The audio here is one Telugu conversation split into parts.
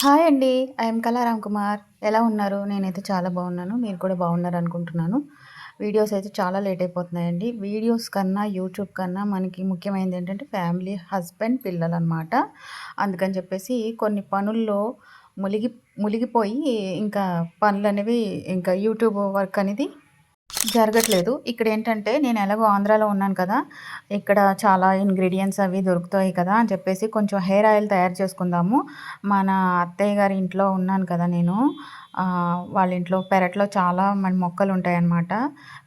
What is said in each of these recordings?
హాయ్ అండి. ఐఎమ్ కళా రామ్ కుమార్. ఎలా ఉన్నారు? నేనైతే చాలా బాగున్నాను. మీరు కూడా బాగున్నారు అనుకుంటున్నాను. వీడియోస్ అయితే చాలా లేట్ అయిపోతున్నాయండి. వీడియోస్ కన్నా యూట్యూబ్ కన్నా మనకి ముఖ్యమైనది ఏంటంటే ఫ్యామిలీ హస్బెండ్ పిల్లలు అనమాట అందుకని చెప్పేసి కొన్ని పనుల్లో మునిగి మునిగిపోయి ఇంకా పనులు అనేవి ఇంకా యూట్యూబ్ వర్క్ అనేది జరగట్లేదు. ఇక్కడ ఏంటంటే నేను ఎలాగో ఆంధ్రాలో ఉన్నాను కదా ఇక్కడ చాలా ఇంగ్రీడియంట్స్ అవి దొరుకుతాయి కదా అని చెప్పేసి కొంచెం హెయిర్ ఆయిల్ తయారు చేసుకుందాము. మన అత్తయ్య గారి ఇంట్లో ఉన్నాను కదా నేను. వాళ్ళ ఇంట్లో పెరట్లో చాలా మన మొక్కలు ఉంటాయి అన్నమాట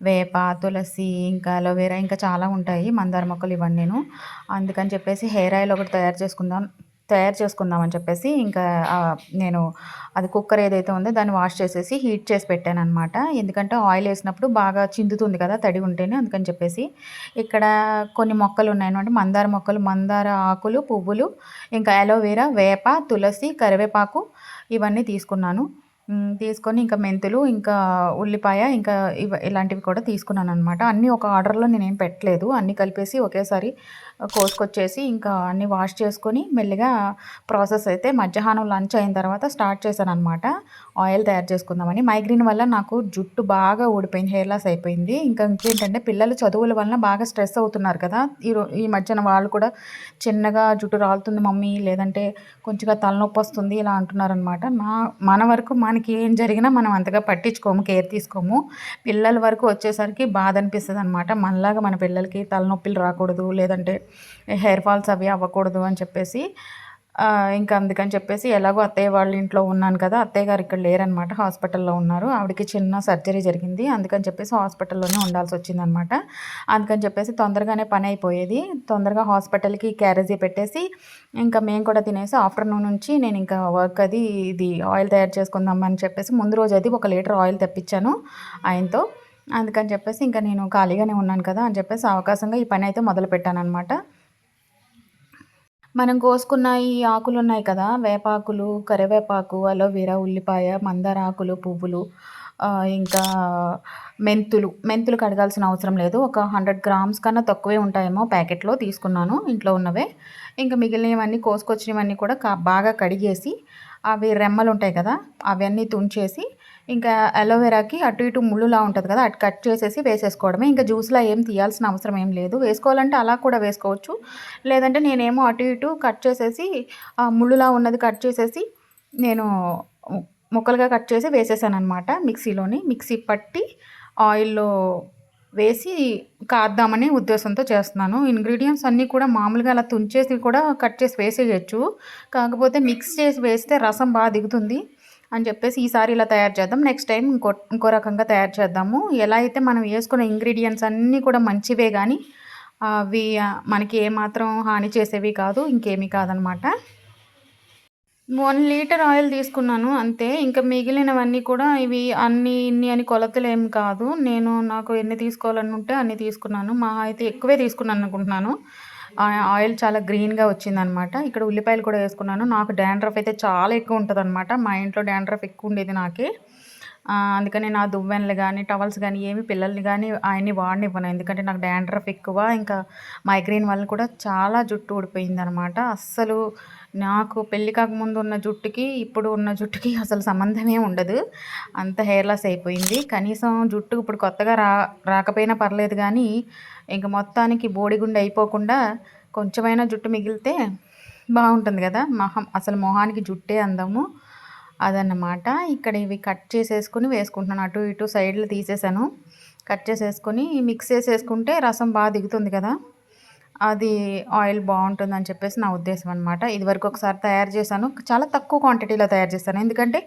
వేప తులసి ఇంకా అలోవేరా ఇంకా చాలా ఉంటాయి. మందార మొక్కలు ఇవన్నీ నేను. అందుకని చెప్పేసి హెయిర్ ఆయిల్ ఒకటి తయారు చేసుకుందాం తయారు చేసుకుందామని చెప్పేసి ఇంకా నేను అది కుక్కర్ ఏదైతే ఉందో దాన్ని వాష్ చేసేసి హీట్ చేసి పెట్టాను అనమాట ఎందుకంటే ఆయిల్ వేసినప్పుడు బాగా చిందుతుంది కదా తడి ఉంటేనే అందుకని చెప్పేసి. ఇక్కడ కొన్ని మొక్కలు ఉన్నాయి అంటే మందార మొక్కలు మందార ఆకులు పువ్వులు ఇంకా అలోవేరా వేప తులసి కరివేపాకు ఇవన్నీ తీసుకున్నాను. తీసుకొని ఇంకా మెంతులు ఇంకా ఉల్లిపాయ ఇంకా ఇవ ఇలాంటివి కూడా తీసుకున్నాను అనమాట అన్నీ ఒక ఆర్డర్లో నేనేం పెట్టలేదు. అన్నీ కలిపేసి ఒకేసారి కోసుకొచ్చేసి ఇంకా అన్ని వాష్ చేసుకొని మెల్లిగా ప్రాసెస్ అయితే మధ్యాహ్నం లంచ్ అయిన తర్వాత స్టార్ట్ చేశాను అనమాట ఆయిల్ తయారు చేసుకుందామని. మైగ్రేన్ వల్ల నాకు జుట్టు బాగా ఊడిపోయింది హెయిర్ లాస్ అయిపోయింది. ఇంకా ఇంకేంటంటే పిల్లలు చదువుల వలన బాగా స్ట్రెస్ అవుతున్నారు కదా. ఈ ఈ మధ్యన వాళ్ళు కూడా చిన్నగా జుట్టు రాలుతుంది మమ్మీ లేదంటే కొంచెంగా తలనొప్పి వస్తుంది ఇలా అంటున్నారనమాట నా మన వరకు మనకి ఏం జరిగినా మనం అంతగా పట్టించుకోము కేర్ తీసుకోము. పిల్లల వరకు వచ్చేసరికి బాధ అనిపిస్తుంది అనమాట మనలాగా మన పిల్లలకి తలనొప్పిలు రాకూడదు లేదంటే హెయిర్ ఫాల్స్ అవి అవ్వకూడదు అని చెప్పేసి ఇంకా అందుకని చెప్పేసి ఎలాగో అత్తయ్య వాళ్ళ ఇంట్లో ఉన్నాను కదా అత్తయ్య గారు ఇక్కడ లేరనమాట హాస్పిటల్లో ఉన్నారు. ఆవిడకి చిన్న సర్జరీ జరిగింది. అందుకని చెప్పేసి హాస్పిటల్లోనే ఉండాల్సి వచ్చిందనమాట అందుకని చెప్పేసి తొందరగానే పని అయిపోయేది. తొందరగా హాస్పిటల్కి క్యారేజీ పెట్టేసి ఇంకా మేము కూడా తినేసి ఆఫ్టర్నూన్ నుంచి నేను ఇంకా వర్క్ అది ఇది ఆయిల్ తయారు చేసుకుందాం అని చెప్పేసి ముందు రోజు అది ఒక లీటర్ ఆయిల్ తెప్పించాను ఆయనతో. అందుకని చెప్పేసి ఇంకా నేను ఖాళీగానే ఉన్నాను కదా అని చెప్పేసి అవకాశంగా ఈ పని అయితే మొదలు పెట్టాను అనమాట మనం కోసుకున్న ఈ ఆకులు ఉన్నాయి కదా వేపాకులు కరివేపాకు అలోవెరా ఉల్లిపాయ మందార ఆకులు పువ్వులు ఇంకా మెంతులు. మెంతులు కడగాల్సిన అవసరం లేదు. ఒక హండ్రెడ్ గ్రామ్స్ కన్నా తక్కువే ఉంటాయేమో ప్యాకెట్లో తీసుకున్నాను ఇంట్లో ఉన్నవే. ఇంకా మిగిలినవన్నీ కోసుకొచ్చినవన్నీ కూడా బాగా కడిగేసి అవి రెమ్మలు ఉంటాయి కదా అవన్నీ తుంచేసి ఇంకా అలోవెరాకి అటు ఇటు ముళ్ళులా ఉంటుంది కదా అటు కట్ చేసేసి వేసేసుకోవడమే. ఇంకా జ్యూస్లో ఏం తీయాల్సిన అవసరం ఏం లేదు. వేసుకోవాలంటే అలా కూడా వేసుకోవచ్చు. లేదంటే నేనేమో అటు ఇటు కట్ చేసేసి ఆ ముళ్ళులా ఉన్నది కట్ చేసేసి నేను ముక్కలుగా కట్ చేసి వేసేసాను అనమాట మిక్సీలోని. మిక్సీ పట్టి ఆయిల్లో వేసి కాద్దామనే ఉద్దేశంతో చేస్తున్నాను. ఇంగ్రీడియంట్స్ అన్నీ కూడా మామూలుగా అలా తుంచేసి కూడా కట్ చేసి వేసేయచ్చు. కాకపోతే మిక్స్ చేసి వేస్తే రసం బాగా దిగుతుంది. అని చెప్పేసి ఈసారి ఇలా తయారు చేద్దాం. నెక్స్ట్ టైం ఇంకో ఇంకో రకంగా తయారు చేద్దాము. ఎలా అయితే మనం వేసుకున్న ఇంగ్రీడియంట్స్ అన్నీ కూడా మంచివే కానీ అవి మనకి ఏమాత్రం హాని చేసేవి కాదు ఇంకేమీ కాదనమాట. వన్ లీటర్ ఆయిల్ తీసుకున్నాను అంతే. ఇంకా మిగిలినవన్నీ కూడా ఇవి అన్ని ఇన్ని అని కొలతలు ఏం కాదు. నేను నాకు ఎన్ని తీసుకోవాలని ఉంటే అన్ని తీసుకున్నాను. మా అయితే ఎక్కువే తీసుకున్నాను అనుకుంటున్నాను. ఆయిల్ చాలా గ్రీన్గా వచ్చిందనమాట. ఇక్కడ ఉల్లిపాయలు కూడా వేసుకున్నాను. నాకు డాండ్రఫ్ అయితే చాలా ఎక్కువ ఉంటుంది అనమాట మా ఇంట్లో డాండ్రఫ్ ఎక్కువ ఉండేది నాకే. అందుకని నా దువ్వెనలు కానీ టవల్స్ కానీ ఏమి పిల్లల్ని కానీ ఆయన్ని వాడినివ్వను. ఎందుకంటే నాకు డాండ్రఫ్ ఎక్కువ. ఇంకా మైగ్రేన్ వల్ల కూడా చాలా జుట్టు ఊడిపోయింది అనమాట అస్సలు నాకు పెళ్ళి కాకముందు ఉన్న జుట్టుకి ఇప్పుడు ఉన్న జుట్టుకి అసలు సంబంధమే ఉండదు. అంత హెయిర్ లాస్ అయిపోయింది. కనీసం జుట్టు ఇప్పుడు కొత్తగా రా రాకపోయినా పర్లేదు కానీ ఇంక మొత్తానికి బోడిగుండె అయిపోకుండా కొంచెమైనా జుట్టు మిగిలితే బాగుంటుంది కదా. మొహం అసలు మొహానికి జుట్టే అందము అదన్నమాట. ఇక్కడ ఇవి కట్ చేసేసుకుని వేసుకుంటున్నాను. అటు ఇటు సైడ్లు తీసేసాను. కట్ చేసేసుకొని మిక్స్ చేసేసుకుంటే రసం బాగా దిగుతుంది కదా. అది ఆయిల్ బాగుంటుందని చెప్పేసి నా ఉద్దేశం అనమాట ఇదివరకు ఒకసారి తయారు చేశాను. చాలా తక్కువ క్వాంటిటీలో తయారు చేశాను. ఎందుకంటే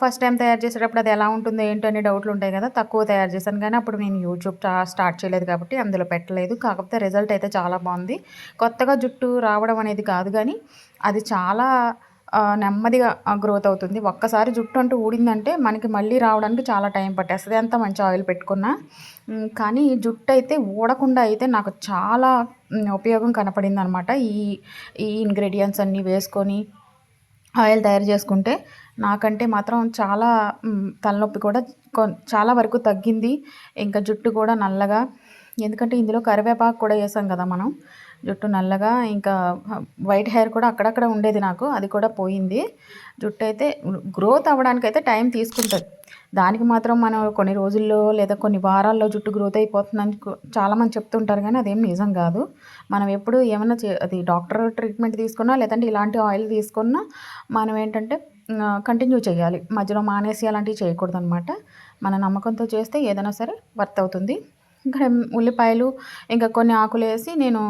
ఫస్ట్ టైం తయారు చేసేటప్పుడు అది ఎలా ఉంటుందో ఏంటో అనే డౌట్లు ఉంటాయి కదా తక్కువ తయారు చేశాను. కానీ అప్పుడు నేను యూట్యూబ్ స్టార్ట్ చేయలేదు కాబట్టి అందులో పెట్టలేదు. కాకపోతే రిజల్ట్ అయితే చాలా బాగుంది. కొత్తగా జుట్టు రావడం అనేది కాదు కానీ అది చాలా నెమ్మదిగా గ్రోత్ అవుతుంది. ఒక్కసారి జుట్టు అంటూ ఊడిందంటే మనకి మళ్ళీ రావడానికి చాలా టైం పట్టేస్తుంది. ఎంత మంచి ఆయిల్ పెట్టుకున్నా. కానీ జుట్టు అయితే ఊడకుండా అయితే నాకు చాలా ఉపయోగం కనపడింది అనమాట ఈ ఈ ఇంగ్రీడియంట్స్ అన్నీ వేసుకొని ఆయిల్ తయారు చేసుకుంటే నాకంటే మాత్రం చాలా తలనొప్పి కూడా చాలా వరకు తగ్గింది. ఇంకా జుట్టు కూడా నల్లగా ఎందుకంటే ఇందులో కరివేపాకు కూడా వేసాం కదా మనం. జుట్టు నల్లగా ఇంకా వైట్ హెయిర్ కూడా అక్కడక్కడ ఉండేది నాకు అది కూడా పోయింది. జుట్టు అయితే గ్రోత్ అవ్వడానికి అయితే టైం తీసుకుంటుంది. దానికి మాత్రం మనం కొన్ని రోజుల్లో లేదా కొన్ని వారాల్లో జుట్టు గ్రోత్ అయిపోతుందని చాలామంది చెప్తుంటారు కానీ అదేం నిజం కాదు. మనం ఎప్పుడు ఏమైనా చే అది డాక్టర్ ట్రీట్మెంట్ తీసుకున్నా లేదంటే ఇలాంటి ఆయిల్ తీసుకున్నా మనం ఏంటంటే కంటిన్యూ చేయాలి. మధ్యలో మానేసి అలాంటివి చేయకూడదు అనమాట మన నమ్మకంతో చేస్తే ఏదైనా సరే వర్త్ అవుతుంది. ఇంకా ఉల్లిపాయలు ఇంకా కొన్ని ఆకులు వేసి నేను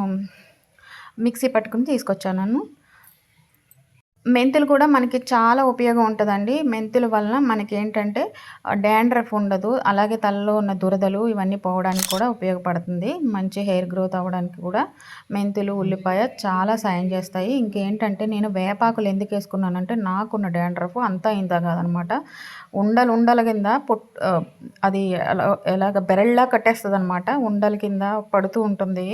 మిక్సీ పట్టుకుని తీసుకొచ్చాను మెంతులు కూడా మనకి చాలా ఉపయోగం ఉంటుందండి. మెంతుల వలన మనకి ఏంటంటే డాండ్రఫ్ ఉండదు. అలాగే తలలో ఉన్న దురదలు ఇవన్నీ పోవడానికి కూడా ఉపయోగపడుతుంది. మంచి హెయిర్ గ్రోత్ అవ్వడానికి కూడా మెంతులు ఉల్లిపాయ చాలా సాయం చేస్తాయి. ఇంకేంటంటే నేను వేపాకులు ఎందుకు వేసుకున్నానంటే నాకున్న డాండ్రఫ్ అంతా ఇంత కాదనమాట. ఉండలు ఉండల కింద పొట్ అది ఎలా ఎలాగ బెరళ్ళ కట్టేస్తుంది అనమాట ఉండల కింద పడుతూ ఉంటుంది.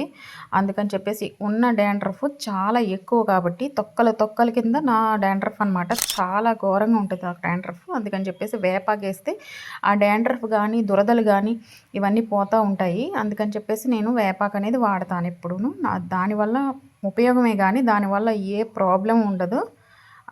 అందుకని చెప్పేసి ఉన్న డాండ్రఫ్ చాలా ఎక్కువ కాబట్టి తొక్కల తొక్కల కింద నా డాండ్రఫ్ అనమాట చాలా ఘోరంగా ఉంటుంది ఆ డాండ్రఫ్. అందుకని చెప్పేసి వేపాకేస్తే ఆ డాండ్రఫ్ కానీ దురదలు కానీ ఇవన్నీ పోతూ ఉంటాయి. అందుకని చెప్పేసి నేను వేపాకు అనేది వాడతాను ఎప్పుడూను. నా దానివల్ల ఉపయోగమే కానీ దానివల్ల ఏ ప్రాబ్లం ఉండదు.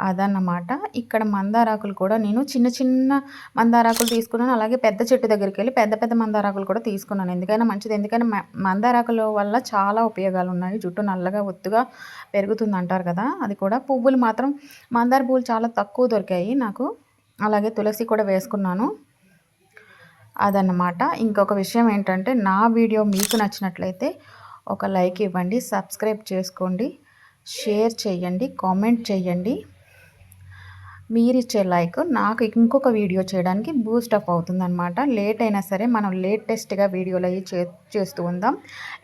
అదన్నమాట. ఇక్కడ మందారాకులు కూడా నేను చిన్న చిన్న మందారాకులు తీసుకున్నాను. అలాగే పెద్ద చెట్టు దగ్గరికి వెళ్ళి పెద్ద పెద్ద మందారాకులు కూడా తీసుకున్నాను. ఎందుకైనా మంచిది. ఎందుకంటే మ- మందారాకుల వల్ల చాలా ఉపయోగాలు ఉన్నాయి జుట్టు నల్లగా ఒత్తుగా పెరుగుతుంది అంటారు కదా. అది కూడా పువ్వులు మాత్రం మందార పువ్వులు చాలా తక్కువ దొరికాయి నాకు. అలాగే తులసి కూడా వేసుకున్నాను. అదన్నమాట. ఇంకొక విషయం ఏంటంటే నా వీడియో మీకు నచ్చినట్లయితే ఒక లైక్ ఇవ్వండి సబ్స్క్రైబ్ చేసుకోండి షేర్ చేయండి కామెంట్ చేయండి. మీరిచ్చే లైక్ నాకు ఇంకొక వీడియో చేయడానికి బూస్ట్ అప్ అవుతుందన్నమాట. లేట్ అయినా సరే మనం లేటెస్ట్గా వీడియోలు అవి చే చేస్తూ ఉందాం.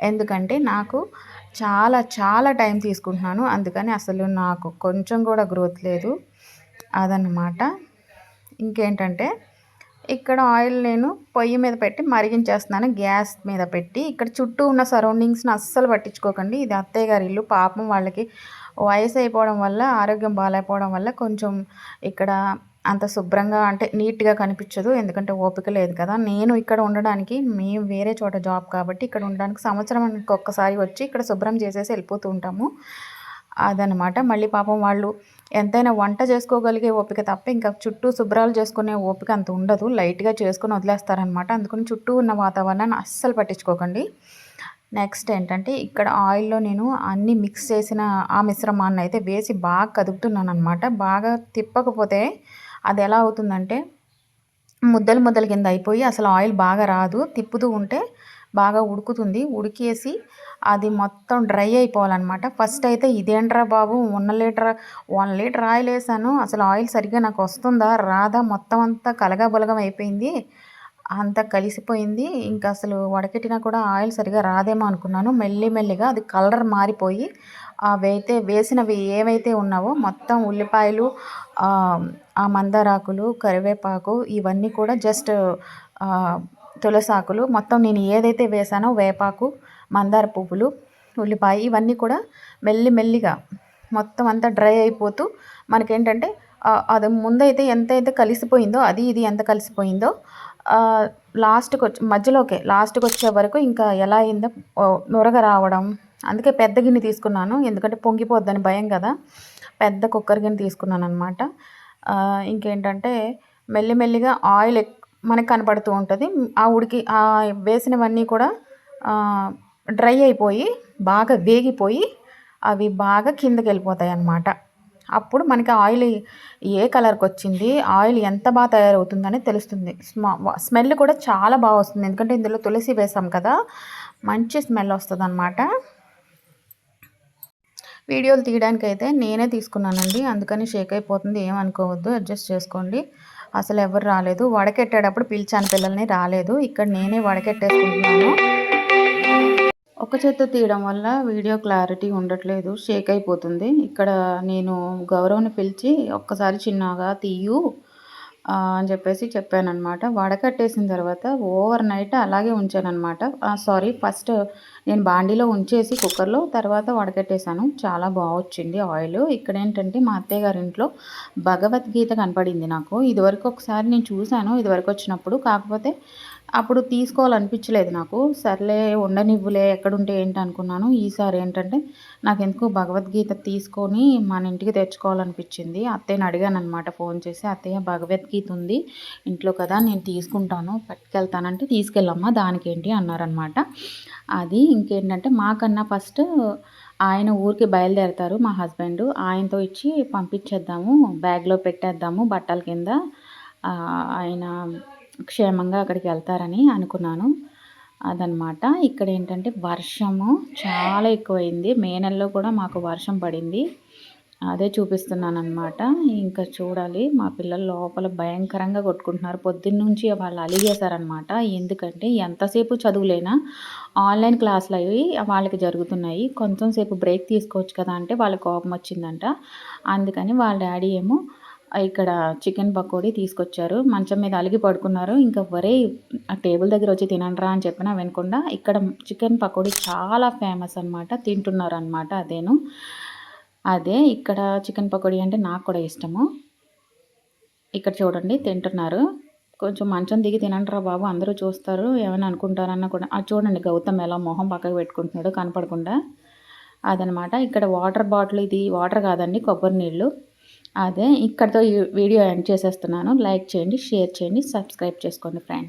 ఎందుకంటే నాకు చాలా చాలా టైం తీసుకుంటున్నాను. అందుకని అసలు నాకు కొంచెం కూడా గ్రోత్ లేదు అదన్నమాట. ఇంకేంటంటే ఇక్కడ ఆయిల్ నేను పొయ్యి మీద పెట్టి మరిగించేస్తున్నాను. గ్యాస్ మీద పెట్టి. ఇక్కడ చుట్టూ ఉన్న సరౌండింగ్స్ని అస్సలు పట్టించుకోకండి. ఇది అత్తయ్య గారి ఇల్లు. పాపం వాళ్ళకి వయసు అయిపోవడం వల్ల ఆరోగ్యం బాగాలేకపోవడం వల్ల కొంచెం ఇక్కడ అంత శుభ్రంగా అంటే నీట్గా కనిపించదు. ఎందుకంటే ఓపిక లేదు కదా. నేను ఇక్కడ ఉండడానికి మేము వేరే చోట జాబ్ కాబట్టి ఇక్కడ ఉండడానికి సంవత్సరానికి ఒక్కసారి వచ్చి ఇక్కడ శుభ్రం చేసేసి వెళ్ళిపోతూ ఉంటాము. అదనమాట మళ్ళీ పాపం వాళ్ళు ఎంతైనా వంట చేసుకోగలిగే ఓపిక తప్ప ఇంకా చుట్టూ శుభ్రాలు చేసుకునే ఓపిక అంత ఉండదు. లైట్గా చేసుకుని వదిలేస్తారనమాట అందుకని చుట్టూ ఉన్న వాతావరణాన్ని అస్సలు పట్టించుకోకండి. నెక్స్ట్ ఏంటంటే ఇక్కడ ఆయిల్లో నేను అన్నీ మిక్స్ చేసిన ఆ మిశ్రమాన్ని అయితే వేసి బాగా కదుపుతున్నాను అనమాట బాగా తిప్పకపోతే అది ఎలా అవుతుందంటే ముద్దలు ముద్దల కింద అయిపోయి అసలు ఆయిల్ బాగా రాదు. తిప్పుతూ ఉంటే బాగా ఉడుకుతుంది. ఉడికేసి అది మొత్తం డ్రై అయిపోవాలన్నమాట. ఫస్ట్ అయితే ఇదేంట్రా బాబు? One litre one litre oil వేసాను. అసలు ఆయిల్ సరిగ్గా నాకు వస్తుందా? రాదా? మొత్తం అంతా కలగాబులగం అయిపోయింది. అంతా కలిసిపోయింది. ఇంకా అసలు వడకెట్టినా కూడా ఆయిల్ సరిగా రాదేమో అనుకున్నాను. మెల్లి మెల్లిగా అది కలర్ మారిపోయి అవైతే వేసినవి ఏవైతే ఉన్నావో మొత్తం ఉల్లిపాయలు ఆ, మందారాకులు కరివేపాకు ఇవన్నీ కూడా జస్ట్ తులసాకులు మొత్తం నేను ఏదైతే వేసానో వేపాకు మందార పువ్వులు ఉల్లిపాయ ఇవన్నీ కూడా మెల్లి మెల్లిగా మొత్తం అంతా డ్రై అయిపోతూ మనకేంటంటే అది ముందైతే ఎంత అయితే కలిసిపోయిందో అది ఇది ఎంత కలిసిపోయిందో లాస్ట్కి వచ్చి మధ్యలోకే లాస్ట్కి వచ్చే వరకు ఇంకా ఎలా అయిందో ఓ, నురగ రావడం. అందుకే పెద్ద గిన్నె తీసుకున్నాను. ఎందుకంటే పొంగిపోద్దని భయం కదా. పెద్ద కుక్కర్ గిన్నె తీసుకున్నాను అనమాట ఇంకేంటంటే మెల్లిమెల్లిగా ఆయిల్ మనకు కనపడుతూ ఉంటుంది. ఆ ఉడికి ఆ వేసినవన్నీ కూడా డ్రై అయిపోయి బాగా వేగిపోయి అవి బాగా కిందకి వెళ్ళిపోతాయి అన్నమాట అప్పుడు మనకి ఆయిల్ ఏ కలర్కి వచ్చింది ఆయిల్ ఎంత బాగా తయారవుతుందని తెలుస్తుంది. స్మ- స్మెల్ కూడా చాలా బాగా వస్తుంది. ఎందుకంటే ఇందులో తులసి వేసాం కదా మంచి స్మెల్ వస్తుంది అనమాట వీడియోలు తీయడానికి అయితే నేనే తీసుకున్నానండి. అందుకని షేక్ అయిపోతుంది. ఏమనుకోవద్దు అడ్జస్ట్ చేసుకోండి. అసలు ఎవరు రాలేదు. వడకెట్టేటప్పుడు పిలిచాను పిల్లల్ని రాలేదు. ఇక్కడ నేనే వడకెట్టేసుకుంటున్నాను. ఒక చేత్తో తీయడం వల్ల వీడియో క్లారిటీ ఉండట్లేదు షేక్ అయిపోతుంది. ఇక్కడ నేను గౌరవ్ని పిలిచి ఒక్కసారి చిన్నగా తీయు అని చెప్పేసి చెప్పానమాట వడకట్టేసిన తర్వాత ఓవర్ నైట్ అలాగే ఉంచానమాట సారీ ఫస్ట్ నేను బాండీలో ఉంచేసి కుక్కర్లో తర్వాత వడకట్టేశాను చాలా బాగా వచ్చింది ఆయిల్. ఇక్కడ ఏంటంటే మా అత్తయ్య గారి ఇంట్లో భగవద్గీత కనపడింది నాకు. ఇదివరకు ఒకసారి నేను చూశాను ఇదివరకు వచ్చినప్పుడు. కాకపోతే అప్పుడు తీసుకోవాలనిపించలేదు నాకు. సర్లే ఉండనివ్వులే ఎక్కడుంటే ఏంటి అనుకున్నాను. ఈసారి ఏంటంటే నాకు ఎందుకు భగవద్గీత తీసుకొని మన ఇంటికి తెచ్చుకోవాలనిపించింది. అత్తయ్యని అడిగాను అనమాట ఫోన్ చేసి అత్తయ్య భగవద్గీత ఉంది ఇంట్లో కదా నేను తీసుకుంటాను పట్టుకెళ్తానంటే తీసుకెళ్ళమ్మా దానికేంటి? అన్నారనమాట అది ఇంకేంటంటే మాకన్నా ఫస్ట్ ఆయన ఊరికి బయలుదేరతారు మా హస్బెండ్. ఆయనతో ఇచ్చి పంపించేద్దాము బ్యాగ్లో పెట్టేద్దాము బట్టల కింద. ఆయన క్షేమంగా అక్కడికి వెళ్తారని అనుకున్నాను. అదనమాట ఇక్కడ ఏంటంటే వర్షము చాలా ఎక్కువైంది. మే నెలలో కూడా మాకు వర్షం పడింది. అదే చూపిస్తున్నాను అనమాట ఇంకా చూడాలి. మా పిల్లలు లోపల భయంకరంగా కొట్టుకుంటున్నారు. పొద్దున్న నుంచి వాళ్ళు అలిగేశారనమాట ఎందుకంటే ఎంతసేపు చదువులేనా? ఆన్లైన్ క్లాసులు అవి వాళ్ళకి జరుగుతున్నాయి. కొంచెం సేపు బ్రేక్ తీసుకోవచ్చు కదా అంటే వాళ్ళ కోపం వచ్చిందంట అందుకని వాళ్ళ డాడీ ఏమో ఇక్కడ చికెన్ పకోడీ తీసుకొచ్చారు. మంచం మీద అలిగి పడుకున్నారు. ఇంకా వరే ఆ టేబుల్ దగ్గర వచ్చి తినండ్రా అని చెప్పిన వినకుండా ఇక్కడ చికెన్ పకోడీ చాలా ఫేమస్ అనమాట తింటున్నారు అనమాట అదేను. అదే ఇక్కడ చికెన్ పకోడీ అంటే నాకు కూడా ఇష్టము. ఇక్కడ చూడండి తింటున్నారు. కొంచెం మంచం దిగి తినంటారా బాబు అందరూ చూస్తారు. ఏమైనా అనుకుంటారన్న కూడా. అది చూడండి గౌతమ్ ఎలా మొహం పక్కకు పెట్టుకుంటున్నాడు కనపడకుండా. అదనమాట ఇక్కడ వాటర్ బాటిల్ ఇది వాటర్ కాదండి కొబ్బరి నీళ్ళు. అదే ఇక్కడితో ఈ వీడియో ఎండ్ చేసేస్తున్నాను. లైక్ చేయండి షేర్ చేయండి సబ్స్క్రైబ్ చేసుకోండి ఫ్రెండ్స్.